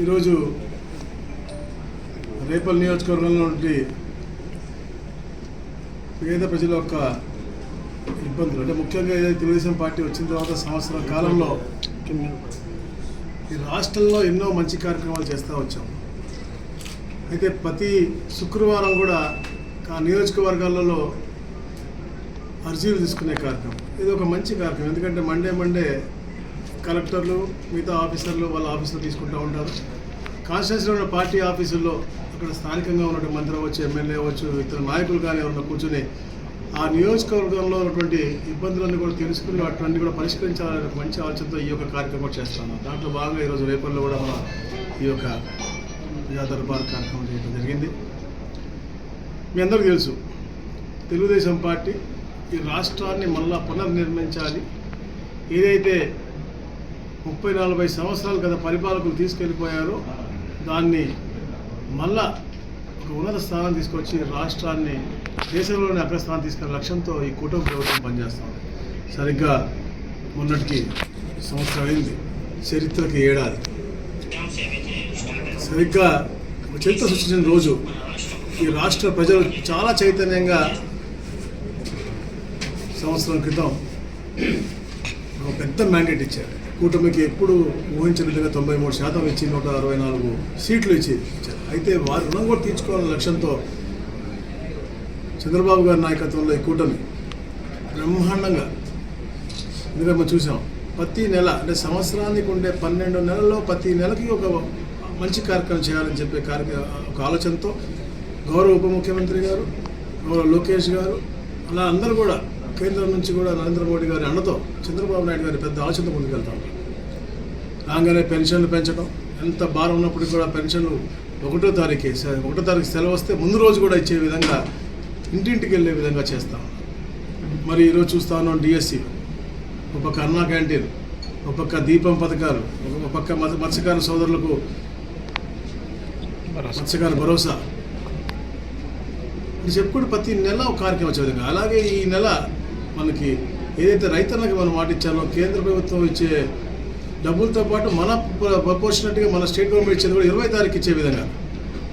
ఈరోజు రేపల్ నియోజకవర్గంలో నుండి పేద ప్రజల యొక్క ఇబ్బందులు. అంటే ముఖ్యంగా ఏదైతే తెలుగుదేశం పార్టీ వచ్చిన తర్వాత సంవత్సరం కాలంలో ఈ రాష్ట్రంలో ఎన్నో మంచి కార్యక్రమాలు చేస్తూ వచ్చాం. అయితే ప్రతి శుక్రవారం కూడా ఆ నియోజకవర్గాలలో అర్జీలు తీసుకునే కార్యక్రమం. ఇది ఒక మంచి కార్యక్రమం. ఎందుకంటే మండే మండే కలెక్టర్లు మిగతా ఆఫీసర్లు వాళ్ళ ఆఫీసులు తీసుకుంటూ ఉంటారు. కాన్స్టిట్యూన్సీలో ఉన్న పార్టీ ఆఫీసుల్లో అక్కడ స్థానికంగా ఉన్నటువంటి మంత్రి అవ్వచ్చు ఎమ్మెల్యే అవ్వచ్చు ఇతర నాయకులు కానీ ఎవరన్నా కూర్చొని ఆ నియోజకవర్గంలో ఉన్నటువంటి ఇబ్బందులన్నీ కూడా తెలుసుకుని వాటిని కూడా పరిష్కరించాలనే మంచి ఆలోచనతో ఈ యొక్క కార్యక్రమం చేస్తాను దాంట్లో భాగంగా ఈరోజు రేపల్లో కూడా మనం ఈ యొక్క ప్రజా దర్బార్ కార్యక్రమం చేయడం జరిగింది. మీ అందరికీ తెలుసు తెలుగుదేశం పార్టీ ఈ రాష్ట్రాన్ని మళ్ళా పునర్నిర్మించాలి. ఏదైతే ముప్పై నలభై సంవత్సరాలు గత పరిపాలకులు తీసుకెళ్ళిపోయారు. దాన్ని మళ్ళా ఒక ఉన్నత స్థానం తీసుకొచ్చి రాష్ట్రాన్ని దేశంలోని అగ్రస్థానం తీసుకునే లక్ష్యంతో ఈ కూటమి ప్రభుత్వం పనిచేస్తాం సరిగ్గా మొన్నటికి సంవత్సరం అయింది. చరిత్రకి ఏడాది. సరిగ్గా ఒక చరిత్ర సృష్టించిన రోజు ఈ రాష్ట్ర ప్రజలు చాలా చైతన్యంగా సంవత్సరం క్రితం ఒక పెద్ద మ్యాండేట్ ఇచ్చారు. కూటమికి ఎప్పుడు ఊహించిన విధంగా తొంభై మూడు శాతం ఇచ్చి నూట అరవై నాలుగు సీట్లు ఇచ్చి ఇచ్చారు. అయితే వారి రుణం కూడా తీర్చుకోవాలనే లక్ష్యంతో చంద్రబాబు గారి నాయకత్వంలో ఈ కూటమి బ్రహ్మాండంగా ఎందుకంటే మనం చూసాం. ప్రతి నెల అంటే సంవత్సరానికి ఉండే పన్నెండు నెలల్లో ప్రతి నెలకి ఒక మంచి కార్యక్రమం చేయాలని చెప్పే కార్యక్రమ ఒక ఆలోచనతో గౌరవ ఉప ముఖ్యమంత్రి గారు గౌరవ లోకేష్ గారు అలా అందరూ కూడా కేంద్రం నుంచి కూడా నరేంద్ర మోడీ గారి అండతో చంద్రబాబు నాయుడు గారి పెద్ద ఆలోచనతో ముందుకెళ్తాం. రాగానే పెన్షన్లు పెంచడం ఎంత భారం ఉన్నప్పటికీ కూడా పెన్షన్లు ఒకటో తారీఖు ఒకటో తారీఖు సెలవు వస్తే ముందు రోజు కూడా ఇచ్చే విధంగా ఇంటింటికి వెళ్ళే విధంగా చేస్తాం. మరి ఈరోజు చూస్తా ఉన్నాం డిఎస్సి ఒక పక్క అన్నా క్యాంటీన్ ఒక పక్క దీపం పథకాలు ఒక పక్క మత్స్యకార సోదరులకు మత్స్యకార భరోసా. చెప్పుకుంటే ప్రతి నెల ఒక కార్యక్రమం వచ్చే విధంగా. అలాగే ఈ నెల మనకి ఏదైతే రైతన్నకి మనం మాట ఇచ్చామో కేంద్ర ప్రభుత్వం ఇచ్చే డబ్బులతో పాటు మన ప్రపోర్షనట్గా మన స్టేట్ గవర్నమెంట్ ఇచ్చేది కూడా ఇరవై తారీఖు ఇచ్చే విధంగా.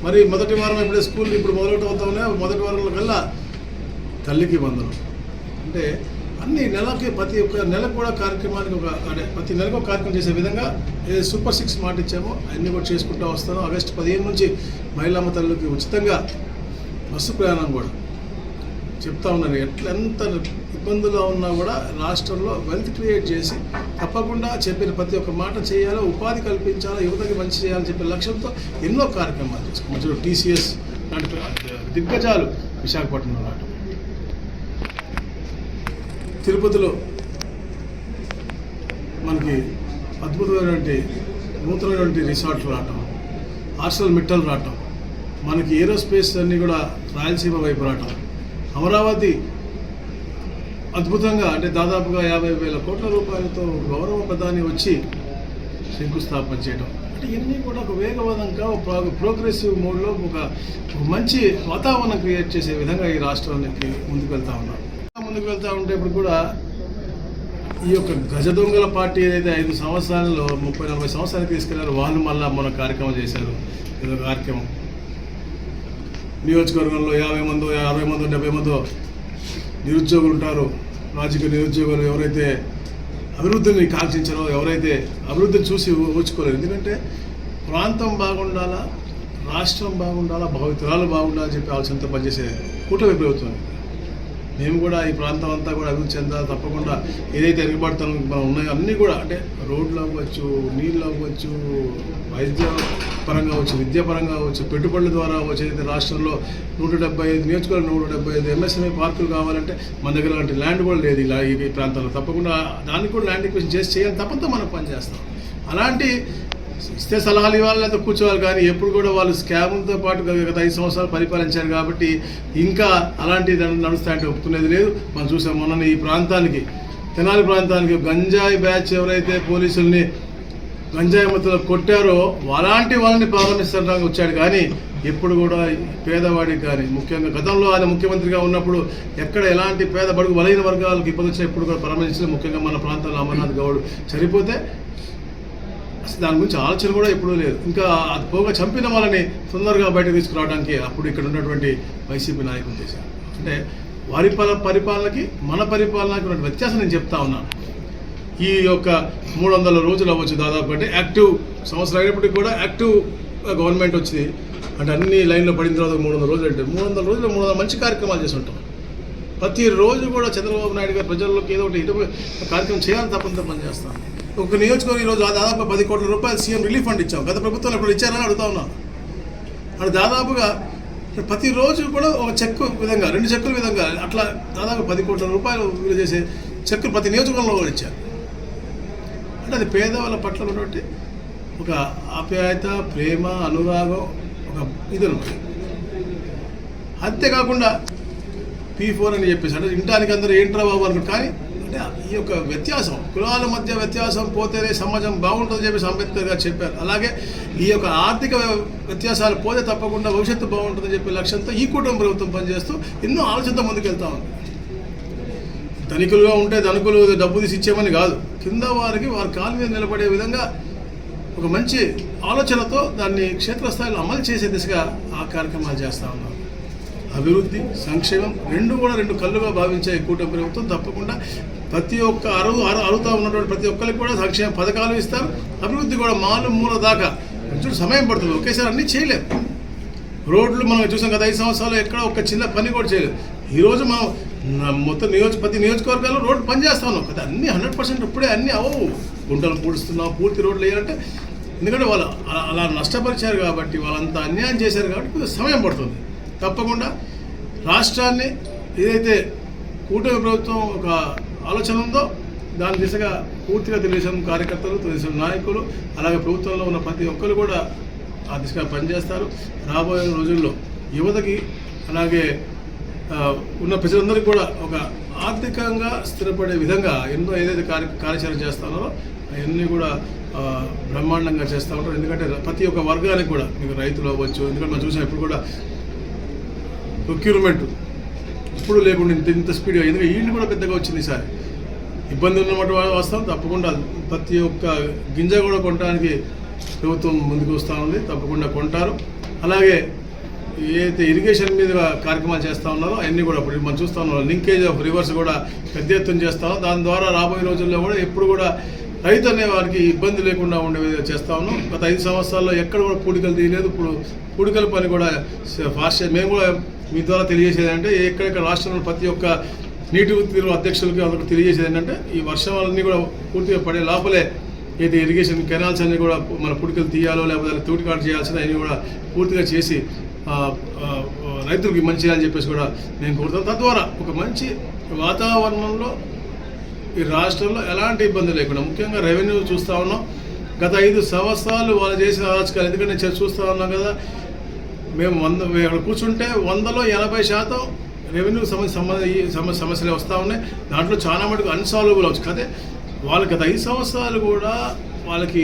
మరి మొదటి వారం ఇప్పుడే స్కూల్ ఇప్పుడు మొదలవుతూ మొదటి వారంలో కల్లా తల్లికి వందనం. అంటే అన్ని నెలకి ప్రతి ఒక్క నెల కూడా కార్యక్రమానికి ఒక అంటే ప్రతి నెలకు ఒక కార్యక్రమం చేసే విధంగా ఏదైతే సూపర్ సిక్స్ మాట ఇచ్చామో అన్నీ కూడా చేసుకుంటూ వస్తాను. ఆగస్టు పదిహేను నుంచి మహిళమ్మ తల్లికి ఉచితంగా బస్సు ప్రయాణం కూడా చెప్తా ఉన్నాను ఎట్లా ఎంత ఇబ్బందుల్లో ఉన్నా కూడా రాష్ట్రంలో వెల్త్ క్రియేట్ చేసి తప్పకుండా చెప్పిన ప్రతి ఒక్క మాట చేయాలో ఉపాధి కల్పించాలో యువతకి మంచి చేయాలని చెప్పే లక్ష్యంతో ఎన్నో కార్యక్రమాలు చేసుకున్నాం. మధ్యలో టీసీఎస్ లాంటి దిగ్గజాలు విశాఖపట్నంలో నాటు. తిరుపతిలో మనకి అద్భుతమైనటువంటి నూతనమైనటువంటి రిసార్ట్లు రావటం ఆర్సల్ మిట్టలు రావటం మనకి ఏరోస్పేస్ అన్నీ కూడా రాయలసీమ వైపు రావటం అమరావతి అద్భుతంగా అంటే దాదాపుగా యాభై వేల కోట్ల రూపాయలతో గౌరవ ప్రధాని వచ్చి శంకుస్థాపన చేయడం అంటే ఇవన్నీ కూడా ఒక వేగవంతంగా ఒక ప్రోగ్రెసివ్ మోడ్లో ఒక మంచి వాతావరణం క్రియేట్ చేసే విధంగా ఈ రాష్ట్రానికి ముందుకు వెళ్తా ఉన్నాం. ముందుకు వెళ్తా ఉంటే ఇప్పుడు కూడా ఈ యొక్క గజ దొంగల పార్టీ ఏదైతే ఐదు సంవత్సరాలలో ముప్పై నలభై సంవత్సరాలు తీసుకెళ్ళారు వాళ్ళు మళ్ళీ మన కార్యక్రమం చేశారు. ఏదో కార్యక్రమం. నియోజకవర్గంలో యాభై మందో అరవై మందో డెబ్బై మందో నిరుద్యోగులు ఉంటారు. రాజకీయ నిరుద్యోగులు ఎవరైతే అభివృద్ధిని కాంక్షించారో ఎవరైతే అభివృద్ధిని చూసి ఓచుకోలేరు ఎందుకంటే ప్రాంతం బాగుండాలా రాష్ట్రం బాగుండాలా భావితరాలు బాగుండాలని చెప్పి ఆలోచనతో పనిచేసే కూటమి ప్రభుత్వం. మేము కూడా ఈ ప్రాంతం అంతా కూడా అభివృద్ధి చెందాలి తప్పకుండా. ఏదైతే ఎరుగుబడతాం మనం ఉన్నాయో అన్నీ కూడా అంటే రోడ్లు అవ్వచ్చు నీళ్ళు అవ్వచ్చు వైద్య పరంగా అవ్వచ్చు విద్యాపరంగా అవ్వచ్చు పెట్టుబడుల ద్వారా అవ్వచ్చు. ఏదైతే రాష్ట్రంలో నూట డెబ్బై ఐదు నియోజకవర్గం నూట డెబ్బై ఐదు ఎంఎస్ఎంఈ పార్కులు కావాలంటే మన దగ్గర అలాంటి ల్యాండ్ కూడా లేదు ఇలా ఈ ఈ ప్రాంతాల్లో తప్పకుండా దానికి కూడా ల్యాండ్ ఎక్విషన్ చేసి చేయాలి తప్పంతా మనం పనిచేస్తాం. అలాంటి ఇస్తే సలహాలు ఇవ్వాలి లేదా కూర్చోవాలి. కానీ ఎప్పుడు కూడా వాళ్ళు స్కామ్లతో పాటు గత ఐదు సంవత్సరాలు పరిపాలించారు కాబట్టి ఇంకా అలాంటి నడుస్తాయంటే ఒప్పుకునేది లేదు. మనం చూసాం మొన్న ఈ ప్రాంతానికి తెనాలి ప్రాంతానికి గంజాయి బ్యాచ్ ఎవరైతే పోలీసుల్ని గంజాయి మత్తులో కొట్టారో అలాంటి వాళ్ళని ప్రారంభించడానికి వచ్చాడు. కానీ ఎప్పుడు కూడా పేదవాడికి కానీ ముఖ్యంగా గతంలో ఆయన ముఖ్యమంత్రిగా ఉన్నప్పుడు ఎక్కడ ఎలాంటి పేద బడుగు బలైన వర్గాలకు ఇబ్బంది వచ్చినా ఎప్పుడు కూడా పరామర్శించిన ముఖ్యంగా మన ప్రాంతంలో అమర్నాథ్ గౌడ్ చనిపోతే అసలు దాని గురించి ఆలోచన కూడా ఎప్పుడూ లేదు. ఇంకా అది పోగా చంపిన వాళ్ళని తొందరగా బయటకు తీసుకురావడానికి అప్పుడు ఇక్కడ ఉన్నటువంటి వైసీపీ నాయకులు చేశారు. అంటే వారి పాల పరిపాలనకి మన పరిపాలనకి ఉన్న వ్యత్యాసం నేను చెప్తా ఉన్నాను ఈ యొక్క మూడు వందల రోజులు అవ్వచ్చు దాదాపు. అంటే యాక్టివ్ సంవత్సరం అయినప్పటికీ కూడా యాక్టివ్ గవర్నమెంట్ వచ్చింది. అంటే అన్ని లైన్లో పడిన తర్వాత మూడు వందల రోజులు అంటే మూడు వందల రోజులు మూడు వందల మంచి కార్యక్రమాలు చేసి ఉంటాం. ప్రతిరోజు కూడా చంద్రబాబు నాయుడు గారు ప్రజల్లోకి ఏదో ఒకటి ఏదో కార్యక్రమం చేయాలని తప్పని పని చేస్తాను ఒక నియోజకవర్గం ఈరోజు దాదాపు పది కోట్ల రూపాయలు సీఎం రిలీఫ్ ఫండ్ ఇచ్చాం. గత ప్రభుత్వంలో ఇప్పుడు ఇచ్చారని అడుగుతా ఉన్నాను అక్కడ దాదాపుగా ప్రతిరోజు కూడా ఒక చెక్కు విధంగా రెండు చెక్కుల విధంగా అట్లా దాదాపు పది కోట్ల రూపాయలు విలువ చేసే చెక్కులు ప్రతి నియోజకవర్గంలో కూడా ఇచ్చారు. అంటే అది పేదవాళ్ళ పట్ల ఉన్నటువంటి ఒక ఆప్యాయత ప్రేమ అనురాగం ఒక ఇది అనమాట అంతేకాకుండా పీ ఫోర్ అని చెప్పేసి అంటే ఇంటానికి అందరూ ఏంట్రా బాబు అనుకుంటారు. కానీ అంటే ఈ యొక్క వ్యత్యాసం కులాల మధ్య వ్యత్యాసం పోతేనే సమాజం బాగుంటుందని చెప్పేసి అంబేద్కర్ గారు చెప్పారు. అలాగే ఈ యొక్క ఆర్థిక వ్యత్యాసాలు పోతే తప్పకుండా భవిష్యత్తు బాగుంటుందని చెప్పే లక్ష్యంతో ఈ కుటుంబ ప్రభుత్వం పనిచేస్తూ ఎన్నో ఆలోచనతో ముందుకెళ్తా ఉంది. ధనికులుగా ఉంటే ధనికులు డబ్బు తీసి ఇచ్చేమని కాదు. కింద వారికి వారి కాలు మీద నిలబడే విధంగా ఒక మంచి ఆలోచనతో దాన్ని క్షేత్రస్థాయిలో అమలు చేసే దిశగా ఆ కార్యక్రమాలు చేస్తూ ఉన్నారు. అభివృద్ధి సంక్షేమం రెండు కూడా రెండు కళ్ళుగా భావించే కూటమి ప్రభుత్వం తప్పకుండా ప్రతి ఒక్క అరువు అరు అరువుతా ఉన్నటువంటి ప్రతి ఒక్కరికి కూడా సంక్షేమ పథకాలు ఇస్తారు. అభివృద్ధి కూడా మాలు మూల దాకా. చూడు సమయం పడుతుంది. ఒకేసారి అన్నీ చేయలేము రోడ్లు మనం చూసాం కదా ఐదు సంవత్సరాలు ఎక్కడ ఒక చిన్న పని కూడా చేయలేదు. ఈరోజు మనం మొత్తం నియోజక ప్రతి నియోజకవర్గాల్లో రోడ్లు పనిచేస్తా ఉన్నాం. కదా అన్నీ హండ్రెడ్ పర్సెంట్ ఇప్పుడే అన్నీ అవవు గుంటలు పూడుస్తున్నాం పూర్తి రోడ్లు వేయాలంటే ఎందుకంటే వాళ్ళు అలా- అలా నష్టపరిచారు కాబట్టి వాళ్ళంతా అన్యాయం చేశారు కాబట్టి సమయం పడుతుంది. తప్పకుండా రాష్ట్రాన్ని ఏదైతే కూటమి ప్రభుత్వం ఒక ఆలోచన ఉందో దాని దిశగా పూర్తిగా తెలుగుదేశం కార్యకర్తలు తెలుగుదేశం నాయకులు అలాగే ప్రభుత్వంలో ఉన్న ప్రతి ఒక్కరు కూడా ఆ దిశగా పనిచేస్తారు. రాబోయే రోజుల్లో యువతకి అలాగే ఉన్న ప్రజలందరికీ కూడా ఒక ఆర్థికంగా స్థిరపడే విధంగా ఎన్నో ఏదైతే కార్య కార్యాచరణ చేస్తారో అవన్నీ కూడా బ్రహ్మాండంగా చేస్తూ ఉంటారు. ఎందుకంటే ప్రతి ఒక్క వర్గానికి కూడా మీకు రైతులు అవ్వచ్చు ఎందుకంటే మనం చూసాం ఇప్పుడు కూడా ప్రొక్యూర్మెంట్ ఇప్పుడు లేకుండా ఇంత ఇంత స్పీడ్గా ఎందుకంటే ఈల్డ్ కూడా పెద్దగా వచ్చింది ఈసారి. ఇబ్బంది ఉన్నమాట వస్తాం తప్పకుండా ప్రతి ఒక్క గింజ కూడా కొనడానికి ప్రభుత్వం ముందుకు వస్తూ ఉంది తప్పకుండా కొంటారు. అలాగే ఏదైతే ఇరిగేషన్ మీద కార్యక్రమాలు చేస్తూ ఉన్నారో అవన్నీ కూడా ఇప్పుడు మనం చూస్తూ ఉన్నాం. లింకేజ్ ఆఫ్ రివర్స్ కూడా పెద్ద ఎత్తున చేస్తాం దాని ద్వారా రాబోయే రోజుల్లో కూడా ఎప్పుడు కూడా రైతు అనే వారికి ఇబ్బంది లేకుండా ఉండే విధంగా చేస్తా ఉన్నాం. గత ఐదు సంవత్సరాల్లో ఎక్కడ కూడా పూడికలు తీయలేదు. ఇప్పుడు పూడికల పని కూడా ఫాస్ట్ మేము కూడా మీ ద్వారా తెలియజేసేది అంటే ఎక్కడెక్కడ రాష్ట్రంలో ప్రతి ఒక్క నీటి తీరు అధ్యక్షులకి అందరూ తెలియజేసేది ఏంటంటే ఈ వర్షాలన్నీ కూడా పూర్తిగా పడే లోపలే ఏది ఇరిగేషన్ కెనాల్స్ అన్ని కూడా మన పుడికలు తీయాలో లేకపోతే తోటికాటు చేయాల్సిన అన్ని కూడా పూర్తిగా చేసి రైతులకి మంచి చేయాలని చెప్పేసి కూడా నేను కోరుతాను తద్వారా ఒక మంచి వాతావరణంలో ఈ రాష్ట్రంలో ఎలాంటి ఇబ్బంది లేకుండా ముఖ్యంగా రెవెన్యూ చూస్తూ ఉన్నాం. గత ఐదు సంవత్సరాలు వాళ్ళు చేసిన అరాచకాలు ఎందుకంటే చూస్తూ ఉన్నాం కదా మేము వంద మేము అక్కడ కూర్చుంటే వందలో ఎనభై శాతం రెవెన్యూ సమస్య సంబంధ సమస్యలు వస్తూ ఉన్నాయి. దాంట్లో చాలా మటుకు అన్సాల్వబుల్ అవచ్చు కాదే వాళ్ళకి గత ఐదు సంవత్సరాలు కూడా వాళ్ళకి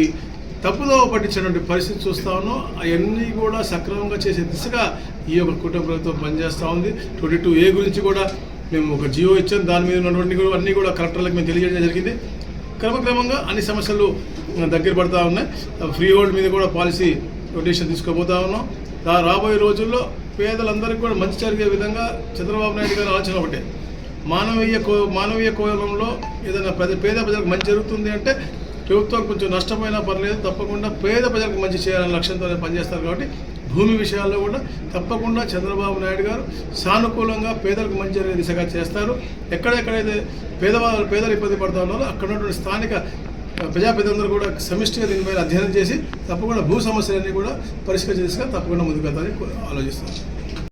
తప్పుదో పట్టించినటువంటి పరిస్థితి చూస్తా ఉన్నాం. అవన్నీ కూడా సక్రమంగా చేసే దిశగా ఈ యొక్క కుటుంబ ప్రభుత్వం పనిచేస్తూ ఉంది. ట్వంటీ టూ ఏ గురించి కూడా మేము ఒక జియో ఇచ్చాం. దాని మీద ఉన్నటువంటి కూడా అన్నీ కూడా కలెక్టర్లకు మేము తెలియజేయడం జరిగింది. క్రమక్రమంగా అన్ని సమస్యలు దగ్గర పడతా ఉన్నాయి. ఫ్రీ హోల్డ్ మీద కూడా పాలసీ రొటేషన్ తీసుకోబోతా ఉన్నాం. రాబోయే రోజుల్లో పేదలందరికీ కూడా మంచి జరిగే విధంగా చంద్రబాబు నాయుడు గారి ఆలోచన ఒకటే. మానవీయ కో మానవీయ కోణంలో ఏదైనా ప్రజ పేద ప్రజలకు మంచి జరుగుతుంది అంటే ప్రభుత్వం కొంచెం నష్టమైనా పర్లేదు తప్పకుండా పేద ప్రజలకు మంచి చేయాలనే లక్ష్యంతో పనిచేస్తారు కాబట్టి భూమి విషయాల్లో కూడా తప్పకుండా చంద్రబాబు నాయుడు గారు సానుకూలంగా పేదలకు మంచి జరిగే దిశగా చేస్తారు. ఎక్కడెక్కడైతే పేదవాళ్ళు పేదలు ఇబ్బంది పడతా ఉన్నారో అక్కడ ఉన్నటువంటి స్థానిక ప్రజాప్రతినిధులందరూ కూడా సమిష్టిగా దీనిపై అధ్యయనం చేసి తప్పకుండా భూ సమస్యలన్నీ కూడా పరిష్కరించే తప్పకుండా ముందుకు వెళ్తారని ఆలోచిస్తున్నాను